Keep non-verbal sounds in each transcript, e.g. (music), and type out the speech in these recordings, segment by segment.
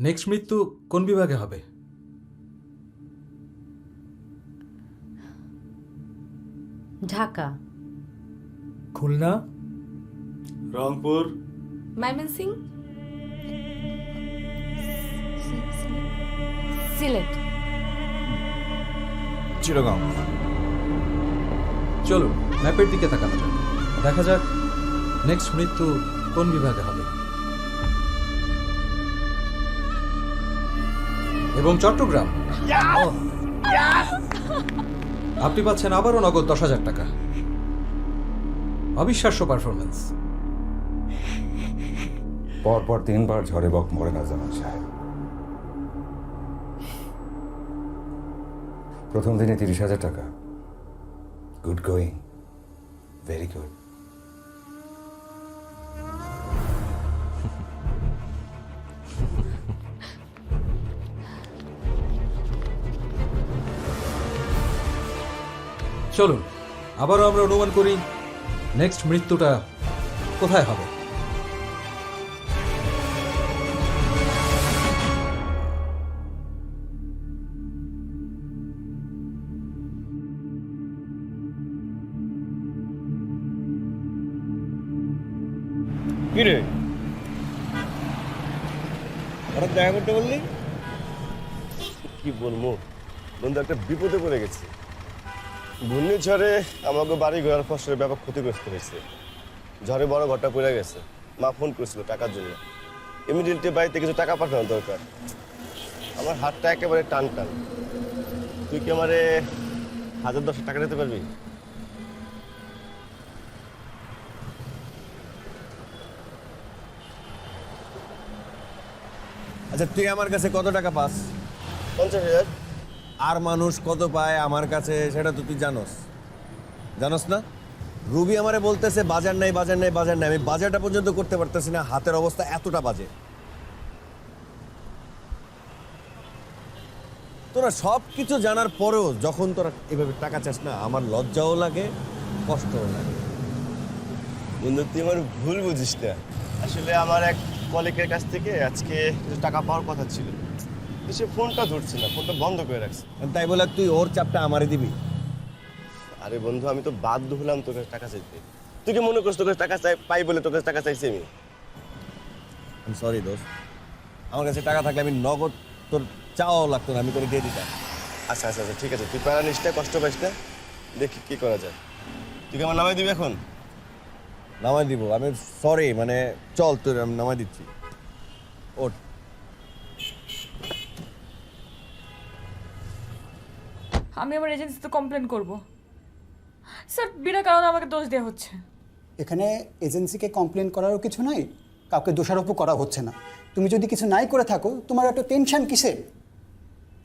Next মৃত্যু কোন বিভাগে হবে? ঢাকা। খুলনা। রংপুর। ময়মনসিং। সিলেট। চিরগাঁও। চলুন ম্যাপের দিকে তাকানো যাক। দেখা যাক নেক্সট মৃত্যু কোন বিভাগে হবে? এবং চট্টগ্রাম। আপনি পাচ্ছেন আবারও নগদ দশ হাজার টাকা। অবিশ্বাস্য পারফরমেন্স পরপর তিনবার ঝড়ে বক মরে না জামান সাহেব প্রথম দিনে তিরিশ হাজার টাকা। গুড গোয়িং ভেরি গুড চলুন, আবারও আমরা অনুমান করি নেক্সট মৃত্যুটা কোথায় হবে? দেখা করতে বললি? কি বলব? বন্ধু, একটা বিপদে পড়ে গেছি। ঘূর্ণিঝড়ে আমাকে বাড়ি ঘোরার ফসলের ব্যাপক ক্ষতিগ্রস্ত হয়েছে। ঝড়ে বড় ঘরটা পড়ে গেছে। মা ফোন করেছিল টাকার জন্য। ইমিডিয়েটলি বাড়িতে কিছু টাকা পাঠানো দরকার। আমার হাতটা একেবারে টান টান। তুই কি আমারে হাজার দশ টাকা দিতে পারবি? আচ্ছা তুই আমার কাছে কত টাকা পাস? পঞ্চাশ হাজার। আর মানুষ কত পায় আমার কাছে, সেটা তো তুই জানোস। জানোস না? রুবি আমারে বলতেছে, বাজার নাই বাজার নাই বাজার নাই। আমি বাজারটা পর্যন্ত করতে পারতেছি না, হাতের অবস্থা এতটা বাজে। তোরা সব কিছু জানার পরেও যখন তোরা এভাবে টাকা চাস না, আমার লজ্জাও লাগে, কষ্টও লাগে। বন্ধু, তুই আমার ভুল বুঝিস না। আসলে আমার এক কলিকের কাছ থেকে আজকে টাকা পাওয়ার কথা ছিল। সে ফোনটা ধরছে না ফোনটা বন্ধ করে রাখছে। তাই বলে তুই ওর চাপটা আমারে দিবি। আরে বন্ধু আমি তো বাধ্য হলাম তোর কাছে টাকা চাইতে। তুই কি মনে করছিস তোর কাছে টাকা চাই পাই বলে তোর কাছে টাকা চাইছি আমি? সরি দোস্ত। আমার কাছে টাকা থাকলে আমি নগদ তোর চাওয়াও লাগতো না আমি তোরে দিয়ে দিতাম। আচ্ছা আচ্ছা আচ্ছা ঠিক আছে। তুই প্যারা নিস না কষ্ট পাইস না। দেখি কি করা যায়। তুই কি আমার নামাই দিবি এখন? নামাই দিব আমি সরি মানে চল তোর আমি নামাই দিচ্ছি। ওঠ। আমি আমার এজেন্সিতে কমপ্লেন করব। স্যার বিনা কারণে আমাকে দোষ দেওয়া হচ্ছে। এখানে এজেন্সিকে কমপ্লেন করারও কিছু নাই কাউকে দোষারোপও করা হচ্ছে না। তুমি যদি কিছু নাই করে থাকো তোমার একটা টেনশন কিসে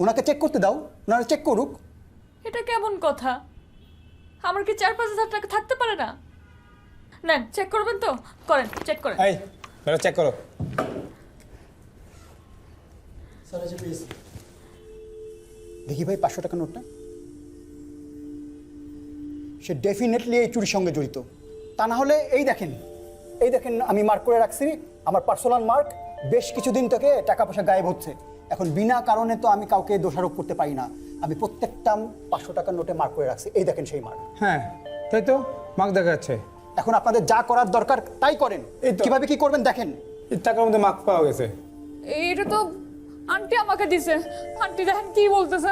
ওনাকে চেক করতে দাও ওনারা চেক করুক। এটা কেমন কথা? আমার কি চার পাঁচ হাজার টাকা থাকতে পারে না? নেন চেক করবেন তো? করেন চেক করেন। এই বেরো চেক করো। দেখি ভাই পাঁচশো টাকা নোটটা। সে ডেফিনেটলি এই চুরির সঙ্গে জড়িত। তা না হলে এই দেখেন এই দেখেন আমি মার্ক করে রাখছি আমার পার্সোনাল মার্ক বেশ কিছুদিন থেকে টাকা পয়সা গায়েব হচ্ছে। এখন বিনা কারণে তো আমি কাউকে দোষারোপ করতে পারি না। আমি প্রত্যেকটা পাঁচশো টাকার নোটে মার্ক করে রাখছি এই দেখেন সেই মার্ক হ্যাঁ তাই তো? মার্ক দেখা যাচ্ছে এখন আপনাদের যা করার দরকার তাই করেন। কীভাবে কি করবেন দেখেন। এই টাকার মধ্যে মার্ক পাওয়া গেছে। এইটা তো আন্টি আমাকে দিছে। আন্টি দেখেন কি বলতেছে।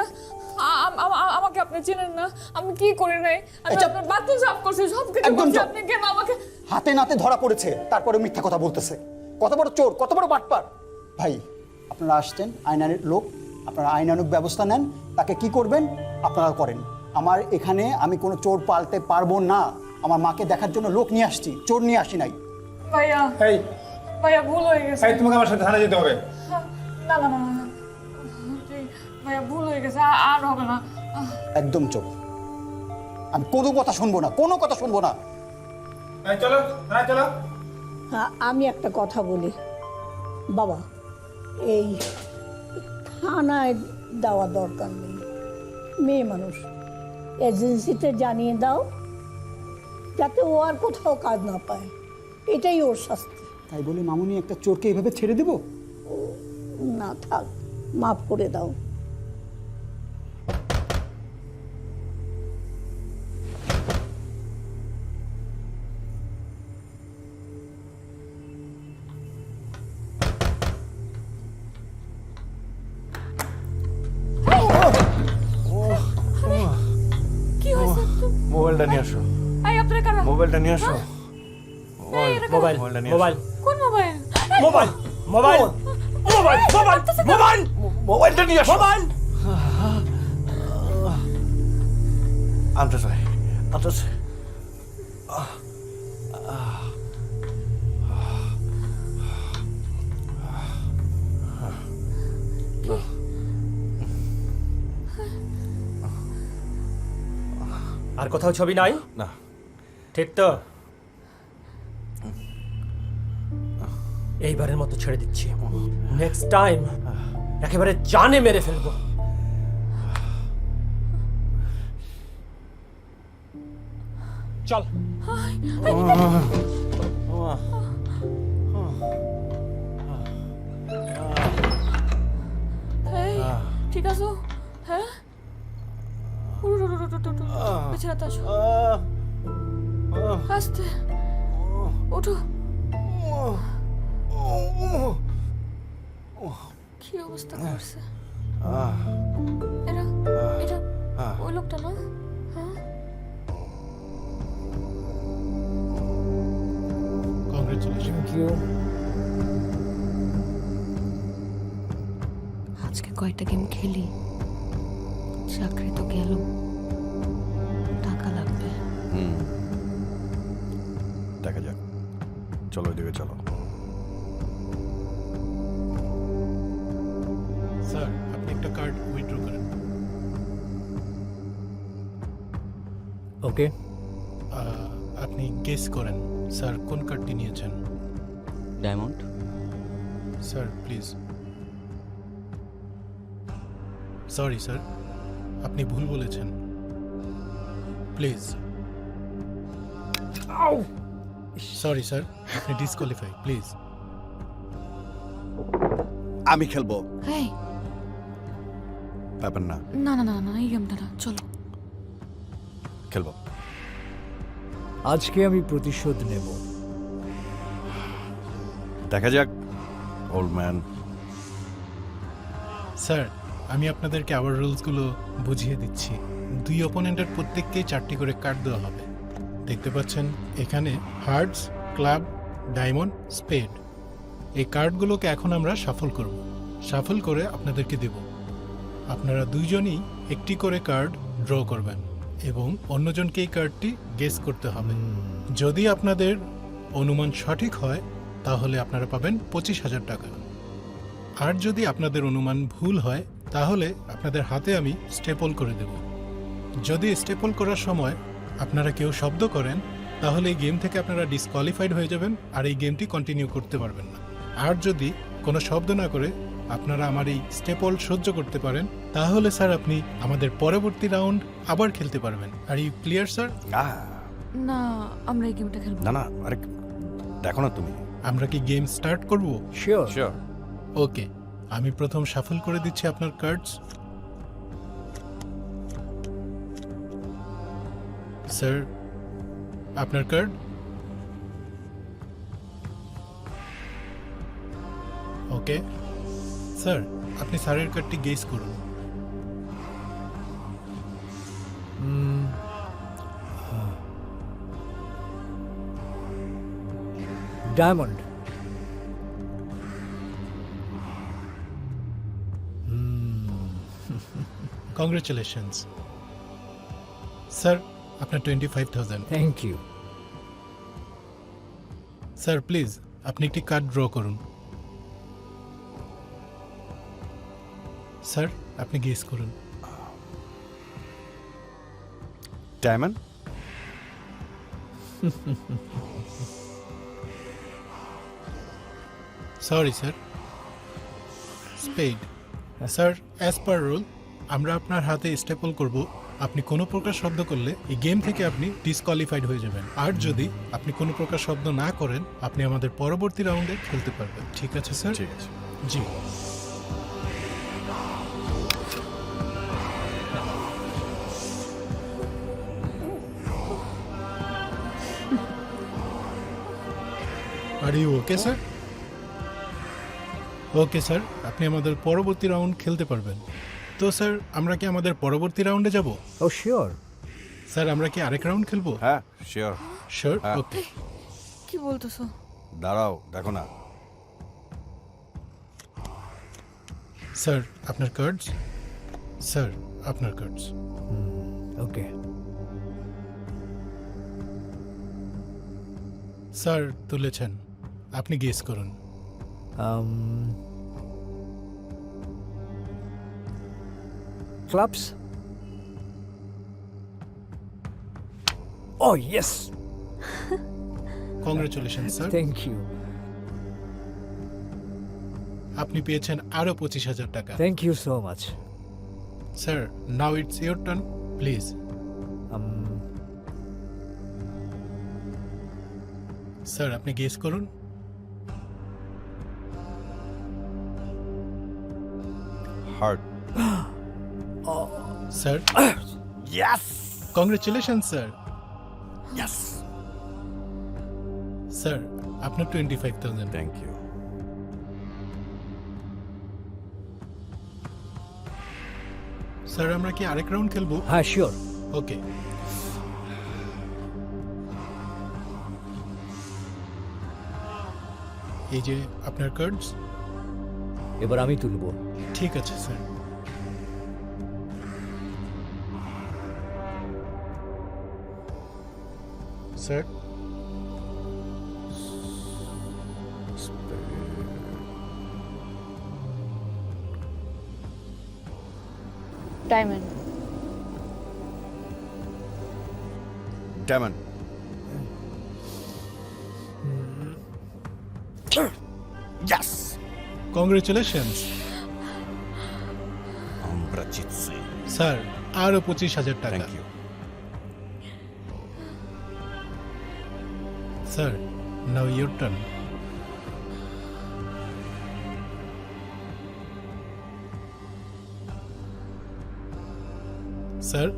আমাকে আপনি চেনেন না। আমি কি করি নাই? আমি আচ্ছা। আপনার বাথরুম সাফ করছি সব কিছু করছি। আপনি কেন আমাকে হাতে নাতে ধরা পড়েছে তারপরে মিথ্যা কথা বলতেছে। কত বড় চোর কত বড় বাটপার। ভাই আপনারা আসছেন আইনানের লোক আপনারা আইনানুক ব্যবস্থা নেন তাকে কি করবেন? আপনারা করেন। আমার এখানে আমি কোনো চোর পালতে পারব না। আমার মাকে দেখার জন্য লোক নিয়ে আসছি চোর নিয়ে আসি নাই। ভাইয়া এই। ভাইয়া ভুল হয়ে গেছে। তোমাকে আমার সাথে থানা যেতে হবে। না না না। ভাইয়া ভুল হয়ে গেছে আ- আর হবে না। আহ, একদম চোর আমি কোনো কথা শুনব না কোনো কথা শুনব না। এই চলো চলো। হ্যাঁ, আমি একটা কথা বলি। বাবা এই থানায় দেওয়া দরকার নেই। মেয়ে মানুষ এজেন্সিতে জানিয়ে দাও যাতে ও আর কোথাও কাজ না পায়। এটাই ওর শাস্তি। তাই বলে মামুনি একটা চোরকে এভাবে ছেড়ে দেবো? না থাক মাফ করে দাও। নিয়ে আসো। Mobile mobile. কোন mobile? Mobile mobile mobile mobile mobile মোবাইলটা নিয়ে আসো। মোবাইল। আনতেছে আনতেছে আর কোথাও ছবি নাই? না। ঠিক তো? এইবারের মতো ছেড়ে দিচ্ছি। নেক্সট টাইম একেবারে জানে মেরে ফেলব। চল। ঠিক আছো? হ্যাঁ? উঠো উঠো আস্তে ওঠো। কি অবস্থা করছে? এরা এটা ওই লোকটা না? হ্যাঁ? আজকে কয়টা গেম খেলি। চাকরি তো গেল। টাকা লাগবে। দেখা চলো ওইদিকে চলো। স্যার আপনি একটা কার্ড উইথড্র করেন। ওকে। আপনি গেস করেন স্যার কোন কার্ডটি নিয়েছেন? Diamond. Sir please sorry sir আপনি ভুল বলেছেন। প্লিজ সরি স্যার আপনি ডিসকোয়ালিফাই প্লিজ আমি খেলব। এই ব্যাপার না। না না না না এই গেমটা না চলো। খেলব। আজকে আমি প্রতিশোধ নেব। দেখা যাক ওল্ড ম্যান স্যার আমি আপনাদেরকে আবার রুলসগুলো বুঝিয়ে দিচ্ছি। দুই অপোনেন্টের প্রত্যেককেই চারটি করে কার্ড দেওয়া হবে। দেখতে পাচ্ছেন এখানে হার্টস ক্লাব ডায়মন্ড স্পেড। এই কার্ডগুলোকে এখন আমরা সাফল করব। সাফল করে আপনাদেরকে দেব। আপনারা দুইজনই একটি করে কার্ড ড্র করবেন এবং অন্যজনকে এই কার্ডটি গেস করতে হবে। যদি আপনাদের অনুমান সঠিক হয় তাহলে আপনারা পাবেন পঁচিশ হাজার টাকা। আর যদি আপনাদের অনুমান ভুল হয় তাহলে আপনাদের হাতে আমি স্টেপল করে দেব। যদি স্টেপল করার সময় আপনারা কেউ শব্দ করেন তাহলে এই গেম থেকে আপনারা ডিসকোয়ালিফাইড হয়ে যাবেন আর এই গেমটি কন্টিনিউ করতে পারবেন না। আর যদি কোনো শব্দ না করে আপনারা আমার এই স্টেপল সহ্য করতে পারেন তাহলে স্যার আপনি আমাদের পরবর্তী রাউন্ড আবার খেলতে পারবেন। আর এই ক্লিয়ার স্যার না। আমরা এই গেমটা খেলব না। না আরে দেখো না তুমি। আমরা কি গেম স্টার্ট করব? শিওর শিওর ওকে আমি প্রথম সাফল করে দিচ্ছি আপনার কার্ডস স্যার আপনার কার্ড ওকে স্যার আপনি স্যারের কার্ডটি গেস করুন। ডায়মন্ড কংগ্রেচুলেশনস স্যার আপনার twenty five thousand thank you sir please আপনি একটি কার্ড ড্র করুন। স্যার আপনি গেস করুন। Diamond sorry sir spade sir as per rule আমরা আপনার হাতে স্টেপল করব আপনি কোনো প্রকার শব্দ করলে এই গেম থেকে আপনি ডিসকোয়ালিফাইড হয়ে যাবেন। আর যদি আপনি কোনো প্রকার শব্দ না করেন আপনি আমাদের পরবর্তী রাউন্ডে খেলতে পারবেন। ঠিক আছে স্যার ঠিক আছে। জি। Are you okay sir okay sir আপনি আমাদের পরবর্তী রাউন্ড খেলতে পারবেন। তো স্যার আমরা কি আমাদের পরবর্তী রাউন্ডে যাব? ও শিওর স্যার আমরা কি আরেক রাউন্ড খেলব? হ্যাঁ শিওর শিওর ওকে কি বলতেছো? দাঁড়াও দেখো না। স্যার আপনার কার্ডস স্যার আপনার কার্ডস ওকে স্যার তুলেছেন। আপনি গেস করুন। Um, clubs oh yes congratulation sir thank you আপনি পেয়েছেন আরও পঁচিশ হাজার টাকা। Thank you so much sir now it's your turn please sir আপনি গেস করুন। Heart sir. Yes congratulation sir yes sir আপনার twenty five thousand thank you sir আমরা কি আরেক রাউন্ড খেলব? হ্যাঁ শিওর ওকে এই যে আপনার কার্ডস এবার আমি তুলবো। ঠিক আছে sir sir diamond diamond yes congratulations আমরা জিতছি স্যার আরও পঁচিশ হাজার টাকা। Thank you sir now your turn sir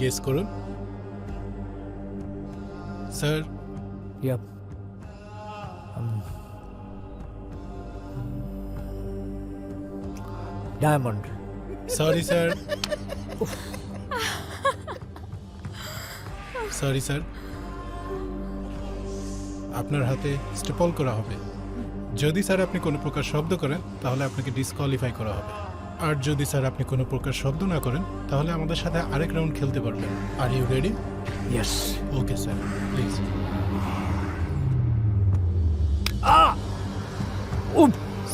guess করুন sir yep diamond sorry sir sorry sir আপনার হাতে স্টেপল করা হবে। যদি স্যার আপনি কোনো প্রকার শব্দ করেন তাহলে আপনাকে ডিসকোয়ালিফাই করা হবে। আর যদি স্যার আপনি কোনো প্রকার শব্দ না করেন তাহলে আমাদের সাথে আরেক রাউন্ড খেলতে পারবেন। Are you ready yes okay sir please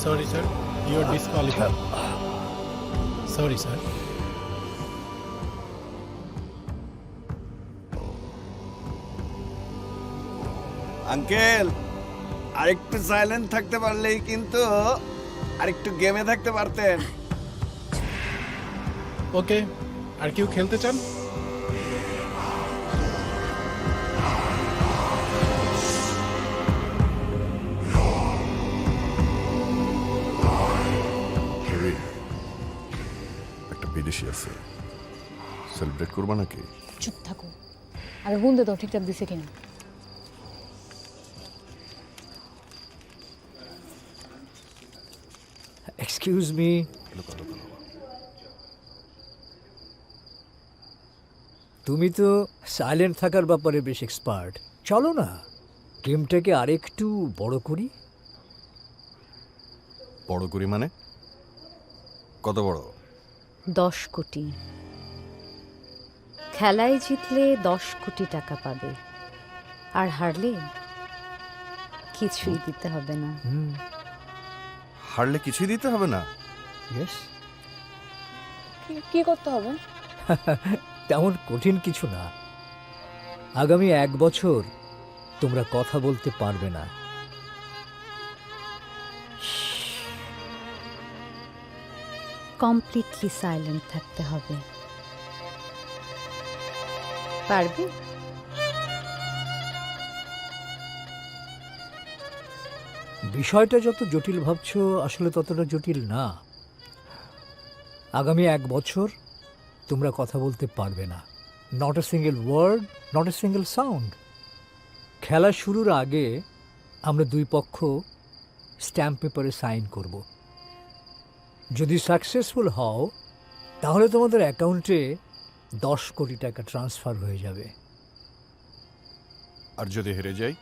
sorry sir you are disqualify sorry sir uncle আরেকটু সাইলেন্ট থাকতে পারলেই কিন্তু আরেকটু গেমে থাকতে পারতেন। ওকে আর কেউ খেলতে চান? একটা বিদেশি আছে। সেলিব্রেট করবা নাকি? চুপ থাকো। আগে গুনতে দাও ঠিকঠাক দিছে কিনা। এক্সকিউজ মি তুমি তো সাইলেন্ট থাকার ব্যাপারে বেশ এক্সপার্ট চলো না গেমটাকে আরেকটু বড় করি। বড় করি মানে? কত বড়? দশ কোটি। খেলায় জিতলে দশ কোটি টাকা পাবে। আর হারলে কিছুই দিতে হবে না। হারলে কিছুই দিতে হবে না। ইয়েস কি করতে হবে? (laughs) তেমন কঠিন কিছু না। আগামী এক বছর তোমরা কথা বলতে পারবে না। কমপ্লিটলি সাইলেন্ট থাকতে হবে। পারবে? বিষয়টা যত জটিল ভাবছ, আসলে ততটা জটিল না। আগামী এক বছর তোমরা কথা বলতে পারবে না। Not a single word not a single sound খেলা শুরুর আগে আমরা দুই পক্ষ স্ট্যাম্প পেপারে সাইন করব। যদি সাকসেসফুল হও, তাহলে তোমাদের অ্যাকাউন্টে দশ কোটি টাকা ট্রান্সফার হয়ে যাবে। আর যদি হেরে যাই?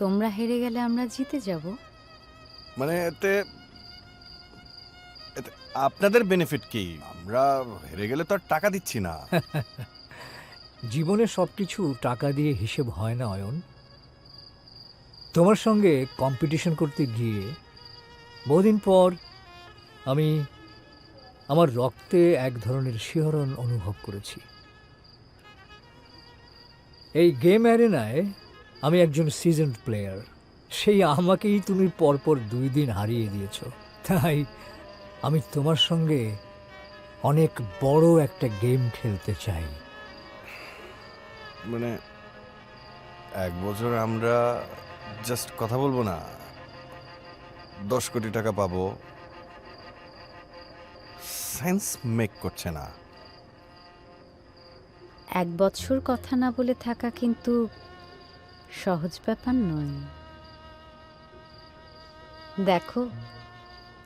তোমরা হেরে গেলে আমরা জিতে যাব। মানে এতে এতে আপনাদের বেনিফিট কি? আমরা হেরে গেলে তো আর টাকা দিচ্ছি না। (laughs) জীবনে সব কিছু টাকা দিয়ে হিসেব হয় না অয়ন। তোমার সঙ্গে কম্পিটিশন করতে গিয়ে বহুদিন পর আমি আমার রক্তে এক ধরনের শিহরণ অনুভব করেছি। এই গেম অ্যারেনায় আমি একজন সিজনড প্লেয়ার সেই আমাকেই তুমি পরপর দুই দিন হারিয়ে দিয়েছ। তাই আমি তোমার সঙ্গে অনেক বড় একটা গেম খেলতে চাই। মানে এক বছর আমরা জাস্ট কথা বলব না। দশ কোটি টাকা পাবো। সেন্স মেক করছে না। এক বছর কথা না বলে থাকা কিন্তু সহজ ব্যাপার নয়। দেখো,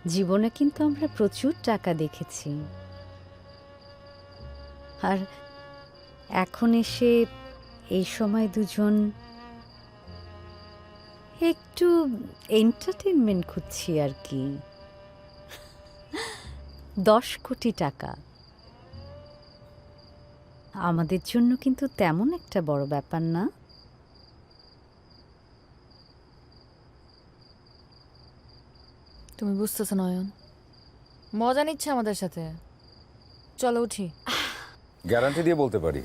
জীবনে কিন্তু আমরা প্রচুর টাকা দেখেছি। আর এখন এসে এই সময় দুজন একটু এন্টারটেনমেন্ট খুঁজছি আর কি। দশ কোটি টাকা। আমাদের জন্য কিন্তু তেমন একটা বড় ব্যাপার না। তুমি বুঝতেছো নয়ন। মজা নিচ্ছে আমাদের সাথে। চলো উঠি। গ্যারান্টি দিয়ে বলতে পারি।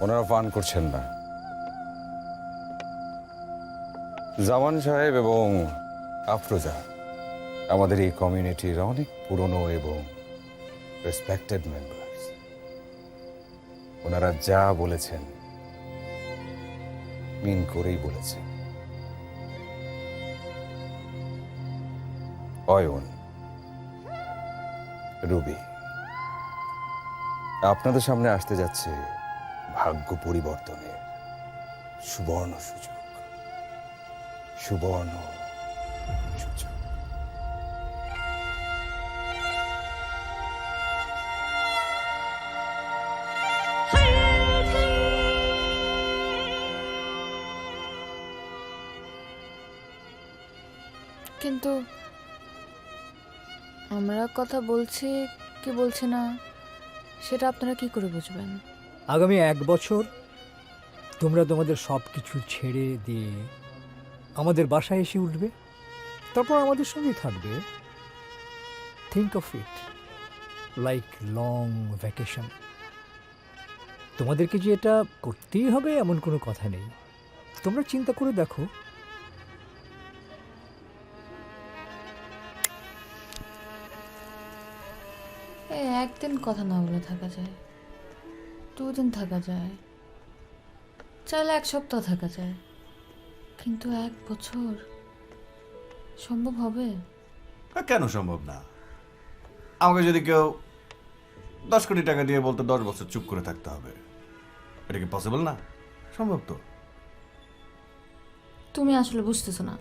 ওনারা ফান করছেন না। জামান সাহেব এবং আফরোজা, আমাদের এই কমিউনিটির অনেক পুরনো এবং রেসপেক্টেড মেম্বার্স ওনারা যা বলেছেন মিন করেই বলেছেন। অয়ন রুবি আপনাদের সামনে আসতে যাচ্ছে ভাগ্য পরিবর্তনের সুবর্ণ সুযোগ। সুবর্ণ সুযোগ। কিন্তু আমরা কথা বলছি, কি বলছি না, সেটা আপনারা কি করে বুঝবেন? আগামী এক বছর তোমরা তোমাদের সব কিছু ছেড়ে দিয়ে আমাদের বাসায় এসে উঠবে। তারপর আমাদের সঙ্গেই থাকবে। Think of it like long vacation তোমাদেরকে যে এটা করতেই হবে এমন কোনো কথা নেই। তোমরা চিন্তা করে দেখো একদিন কথা না বলে থাকা যায় দুদিন থাকা যায় চাইলে এক সপ্তাহ থাকা যায় কিন্তু এক বছর সম্ভব হবে? তা কেন সম্ভব না? আমাকে যদি কেউ দশ কোটি টাকা দিয়ে বলতো দশ বছর চুপ করে থাকতে হবে এটা কি পসিবল না? সম্ভব তো। তুমি আসলে বুঝতেছো না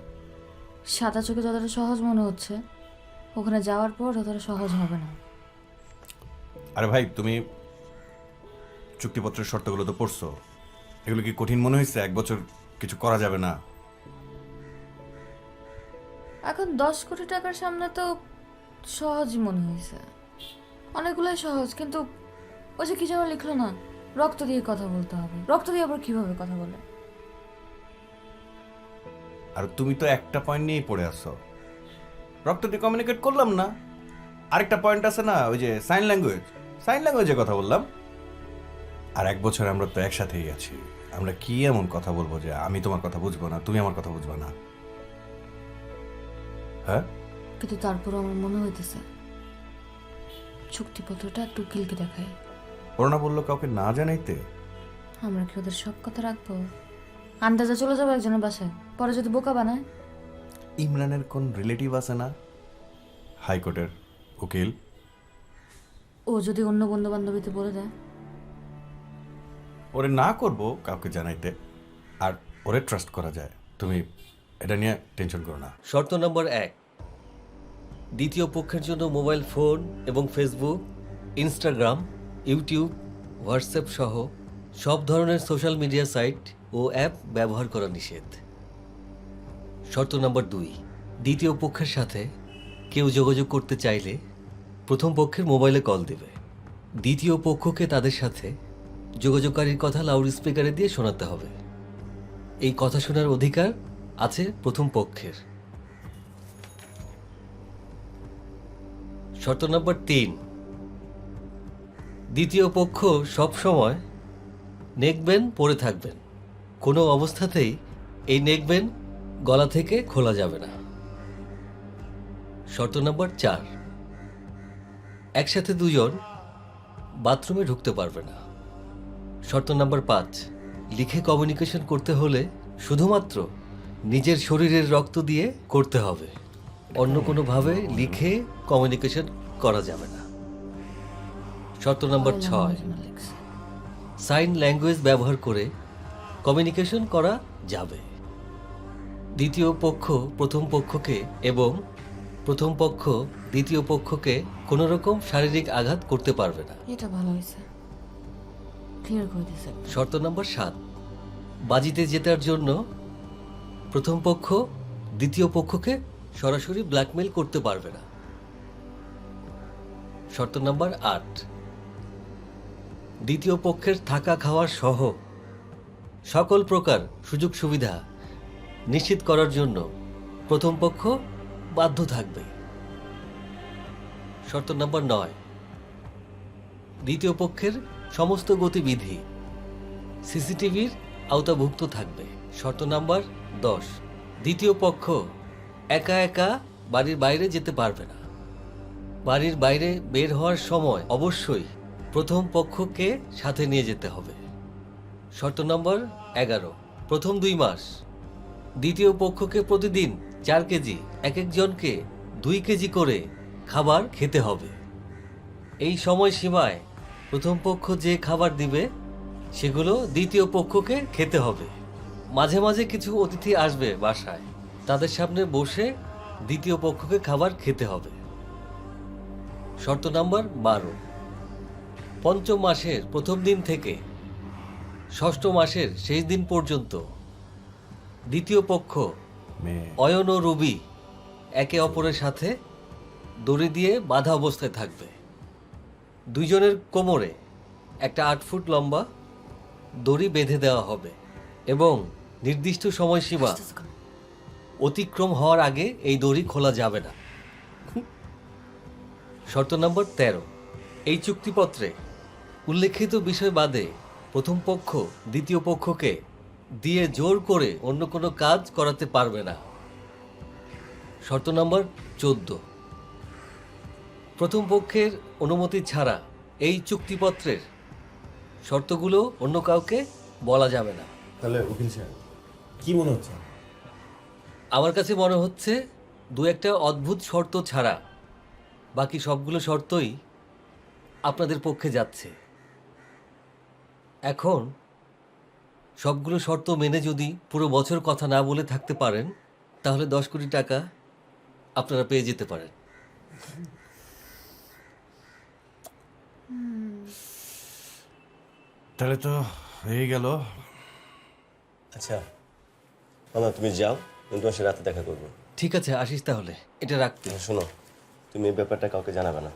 সাদা চোখে যতটা সহজ মনে হচ্ছে ওখানে যাওয়ার পর ততটা সহজ হবে না। আরে ভাই তুমি চুক্তিপত্রের শর্তগুলো তো পড়ছো। এগুলো কি কঠিন মনে হয়েছে? এক বছর কিছু করা যাবে না। এখন দশ কোটি টাকার সামনে তো সহজই মনে হয়েছে। অনেকগুলোই সহজ কিন্তু ওই যে কি যেন লিখলো না রক্ত দিয়ে কথা বলতে হবে। রক্ত দিয়ে আবার কীভাবে কথা বলে? আর তুমি তো একটা পয়েন্ট নিয়েই পড়ে আসছো রক্ত দিয়ে কমিউনিকেট করলাম না। আরেকটা পয়েন্ট আছে না ওই যে সাইন ল্যাঙ্গুয়েজ সাইন ল্যাঙ্গুয়েজে কথা বললাম। আর এক বছর আমরা তো একসাথেই আছি। আমরা কি এমন কথা বলব যে আমি তোমার কথা বুঝব না তুমি আমার কথা বুঝব না? হ্যাঁ? কিন্তু তারপর আমার মনে হইতেছে চুক্তিপত্রটা একটু উকিলকে দেখাই করোনা বলল কাউকে না জানাইতে? আমরা কি ওদের সব কথা রাখব? আন্দাজে চলে যাব একজনের বাসায় পরে যদি বোকা বানায়। ইমরানের কোন রিলেটিভ আছে না? হাইকোর্টের উকিল। ও যদি অন্য বন্ধু বান্ধবীতে বলে দেয়। ওরে না করব কাউকে জানাইতে। আর ওরে ট্রাস্ট করা যায়। তুমি এটা নিয়ে টেনশন করো না। শর্ত নম্বর এক। দ্বিতীয় পক্ষের জন্য মোবাইল ফোন এবং ফেসবুক ইনস্টাগ্রাম ইউটিউব হোয়াটসঅ্যাপ সহ সব ধরনের সোশ্যাল মিডিয়া সাইট ও অ্যাপ ব্যবহার করা নিষেধ। শর্ত নম্বর দুই। দ্বিতীয় পক্ষের সাথে কেউ যোগাযোগ করতে চাইলে প্রথম পক্ষের মোবাইলে কল দেবে। দ্বিতীয় পক্ষকে তাদের সাথে যোগাযোগকারীর কথা লাউড স্পিকারে দিয়ে শোনাতে হবে। এই কথা শোনার অধিকার আছে প্রথম পক্ষের। শর্ত নম্বর তিন। দ্বিতীয় পক্ষ সব সময় নেকবেন পরে থাকবেন। কোনো অবস্থাতেই এই নেকবেন গলা থেকে খোলা যাবে না। শর্ত নম্বর চার। একসাথে দুজন বাথরুমে ঢুকতে পারবে না। শর্ত নাম্বার পাঁচ, লিখে কমিউনিকেশন করতে হলে শুধুমাত্র নিজের শরীরের রক্ত দিয়ে করতে হবে। অন্য কোনোভাবে লিখে কমিউনিকেশন করা যাবে না। শর্ত নম্বর ছয় সাইন ল্যাঙ্গুয়েজ ব্যবহার করে কমিউনিকেশন করা যাবে। দ্বিতীয় পক্ষ, প্রথম পক্ষকে এবং প্রথম পক্ষ দ্বিতীয় পক্ষকে কোনো রকম শারীরিক আঘাত করতে পারবে না। এটা ভালো হয়েছে। ক্লিয়ার করে দিয়েছে। শর্ত নম্বর সাত। বাজিতে জেতার জন্য প্রথম পক্ষ দ্বিতীয় পক্ষকে সরাসরি ব্ল্যাকমেল করতে পারবে না। শর্ত নম্বর আট। দ্বিতীয় পক্ষের থাকা খাওয়া সহ সকল প্রকার সুযোগ সুবিধা নিশ্চিত করার জন্য প্রথম পক্ষ বাধ্য থাকবে। শর্ত নম্বর নয়। দ্বিতীয় পক্ষের সমস্ত গতিবিধি সিসিটিভির আওতাভুক্ত থাকবে। শর্ত নাম্বার দশ। দ্বিতীয় পক্ষ একা একা বাড়ির বাইরে যেতে পারবে না। বাড়ির বাইরে বের হওয়ার সময় অবশ্যই প্রথম পক্ষকে সাথে নিয়ে যেতে হবে। শর্ত নম্বর এগারো। প্রথম দুই মাস। দ্বিতীয় পক্ষকে প্রতিদিন চার কেজি, এক একজনকে দুই কেজি করে খাবার খেতে হবে। এই সময়সীমায় প্রথম পক্ষ যে খাবার দিবে, সেগুলো দ্বিতীয় পক্ষকে খেতে হবে। মাঝে মাঝে কিছু অতিথি আসবে বাসায়, তাদের সামনে বসে দ্বিতীয় পক্ষকে খাবার খেতে হবে। শর্ত নাম্বার বারো। পঞ্চম মাসের প্রথম দিন থেকে ষষ্ঠ মাসের শেষ দিন পর্যন্ত দ্বিতীয় পক্ষ অয়ন ও রুবি একে অপরের সাথে দড়ি দিয়ে বাধা অবস্থায় থাকবে। দুইজনের কোমরে একটা আট ফুট লম্বা দড়ি বেঁধে দেওয়া হবে এবং নির্দিষ্ট সময়সীমা অতিক্রম হওয়ার আগে এই দড়ি খোলা যাবে না। শর্ত নম্বর তেরো। এই চুক্তিপত্রে উল্লেখিত বিষয় বাদে প্রথম পক্ষ দ্বিতীয় পক্ষকে দিয়ে জোর করে অন্য কোনো কাজ করাতে পারবে না। শর্ত নম্বর চোদ্দ। প্রথম পক্ষের অনুমতি ছাড়া এই চুক্তিপত্রের শর্তগুলো অন্য কাউকে বলা যাবে না। তাহলে উকিল সাহেব কি মনে হচ্ছে? আমার কাছে মনে হচ্ছে দু একটা অদ্ভুত শর্ত ছাড়া বাকি সবগুলো শর্তই আপনাদের পক্ষে যাচ্ছে। এখন সবগুলো শর্ত মেনে যদি পুরো বছর কথা না বলে থাকতে পারেন তাহলে দশ কোটি টাকা আপনারা পেয়ে যেতে পারেন। তাহলে তো হয়ে গেল। আচ্ছা মামা তুমি যাও আমি তোমার সাথে রাতে দেখা করব। ঠিক আছে আসিস তাহলে এটা রাখতে। শোনো তুমি এই ব্যাপারটা কাউকে জানাবে না।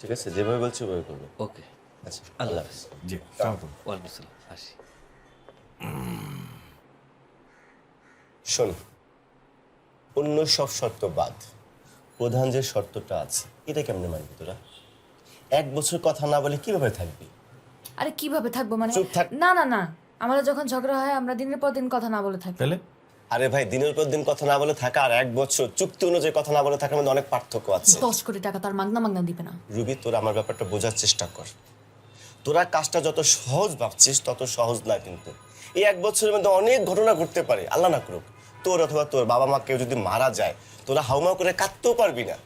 ঠিক আছে যেভাবে বলছো ওভাবে করবে। ওকে। আচ্ছা আল্লাহ হাফিজ। জি ওয়ালাইকুম আসসালাম আসি। শোন অন্য সব শর্ত বাদ। প্রধান যে শর্তটা আছে এটা কেমনে মানবি তোরা? এক বছর কথা না বলে কীভাবে থাকবি? আরে কীভাবে থাকব মানে? চুপ থাক। না না না আমরা যখন ঝগড়া হয় আমরা দিনের পর দিন কথা না বলে থাকি। তাহলে? আরে ভাই দিনের পর দিন কথা না বলে থাকা আর এক বছর চুক্তি অনুযায়ী কথা না বলে থাকার মধ্যে অনেক পার্থক্য আছে। দশ কোটি টাকা তার মাগনা মাগনা দিবে না। রুবি তোরা আমার ব্যাপারটা বোঝার চেষ্টা কর। তোরা কাজটা যত সহজ ভাবছিস তত সহজ না কিন্তু। এই এক বছরের মধ্যে অনেক ঘটনা ঘটতে পারে, আল্লাহ না করুক। তোর অথবা তোর বাবা মা কেউ যদি মারা যায়, তোরা হাউমাউ করে কাঁদতেও পারবি না।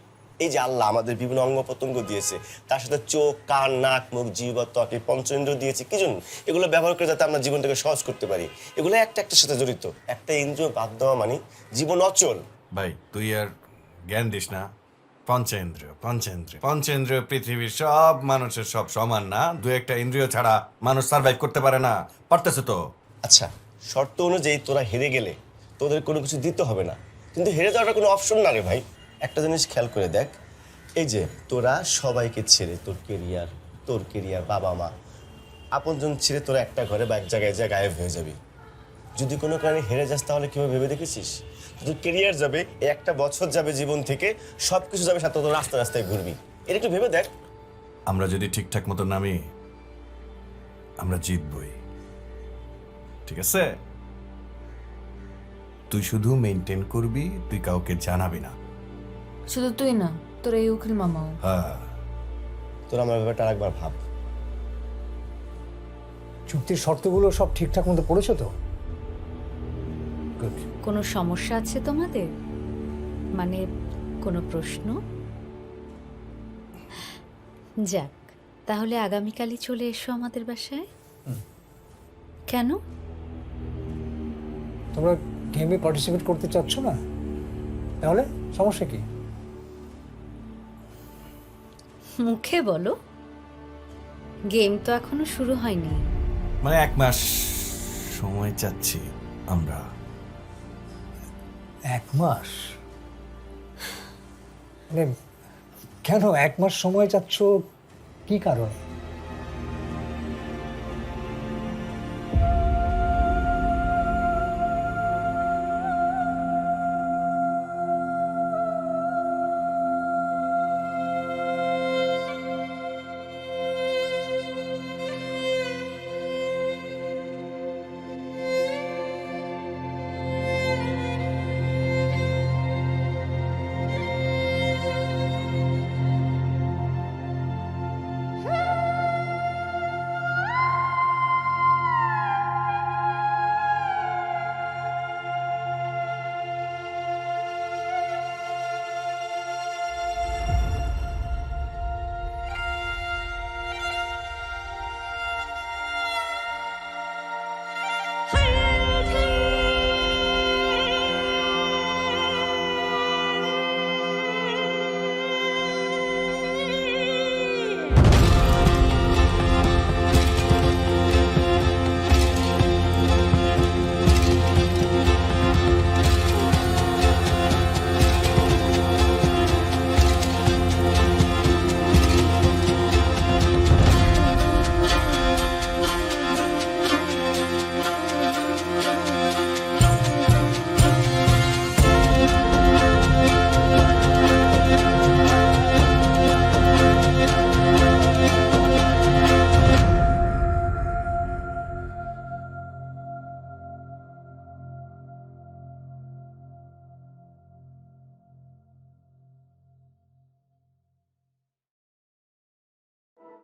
এই যে আল্লাহ আমাদের বিভিন্ন অঙ্গ প্রত্যঙ্গ দিয়েছে, তার সাথে চোখ, কান, নাক, মুখ জীব ত্বক পঞ্চেন্দ্র দিয়েছে, কি জন্য? এগুলো ব্যবহার করে যাতে আমরা জীবনটাকে সহজ করতে পারি। এগুলো একটা একটার সাথে জড়িত, একটা ইন্দ্রিয় বাদ দেওয়া মানে জীবন অচল। ভাই, তুই আর জ্ঞান দিস না। পঞ্চেন্দ্রিয় পঞ্চেন্দ্রিয় পঞ্চেন্দ্রিয় পৃথিবীর সব মানুষের সব সমান না। দু একটা ইন্দ্রিয় ছাড়া মানুষ সার্ভাইভ করতে পারে না। পারতেছে তো? আচ্ছা শর্ত অনুযায়ী তোরা হেরে গেলে তোদের কোনো কিছু দিতে হবে না। কিন্তু হেরে যাওয়াটা কোনো অপশন না রে ভাই। একটা জিনিস খেয়াল করে দেখ, এই যে তোরা সবাইকে ছেড়ে তোর কেরিয়ার তোর কেরিয়ার বাবা মা, আপনজন ছেড়ে তোরা একটা ঘরে বা এক জায়গায় যা গায়েব হয়ে যাবি। যদি কোনো কারণে হেরে যাস তাহলে কীভাবে ভেবে দেখেছিস? তোর কেরিয়ার যাবে, এই একটা বছর যাবে জীবন থেকে সব কিছু যাবে সাথে তোর রাস্তায় রাস্তায় ঘুরবি। এটা একটু ভেবে দেখ। আমরা যদি ঠিকঠাক মতো নামি, আমরা জিতবই। ঠিক আছে? তুই শুধু মেনটেন করবি তুই কাউকে জানাবি না। শুধু তুই না তোর এই উকিল মামাও। হ্যাঁ। তোর আমার ব্যাপারটা আরেকবার ভাব। চুক্তির শর্তগুলো সব ঠিকঠাক মতো পড়েছো তো? কোনো সমস্যা আছে তোমাদের? মানে কোনো প্রশ্ন? যাক তাহলে আগামীকালই চলে এসো আমাদের বাসায়। কেন? তোমরা গেমে পার্টিসিপেট করতে চাচ্ছ না? তাহলে সমস্যা কি? মুখে বলো। গেম তো এখনও শুরু হয়নি। মানে এক মাস সময় চাচ্ছি আমরা। এক মাস? মানে কেন এক মাস সময় চাচ্ছ? কি কারণে?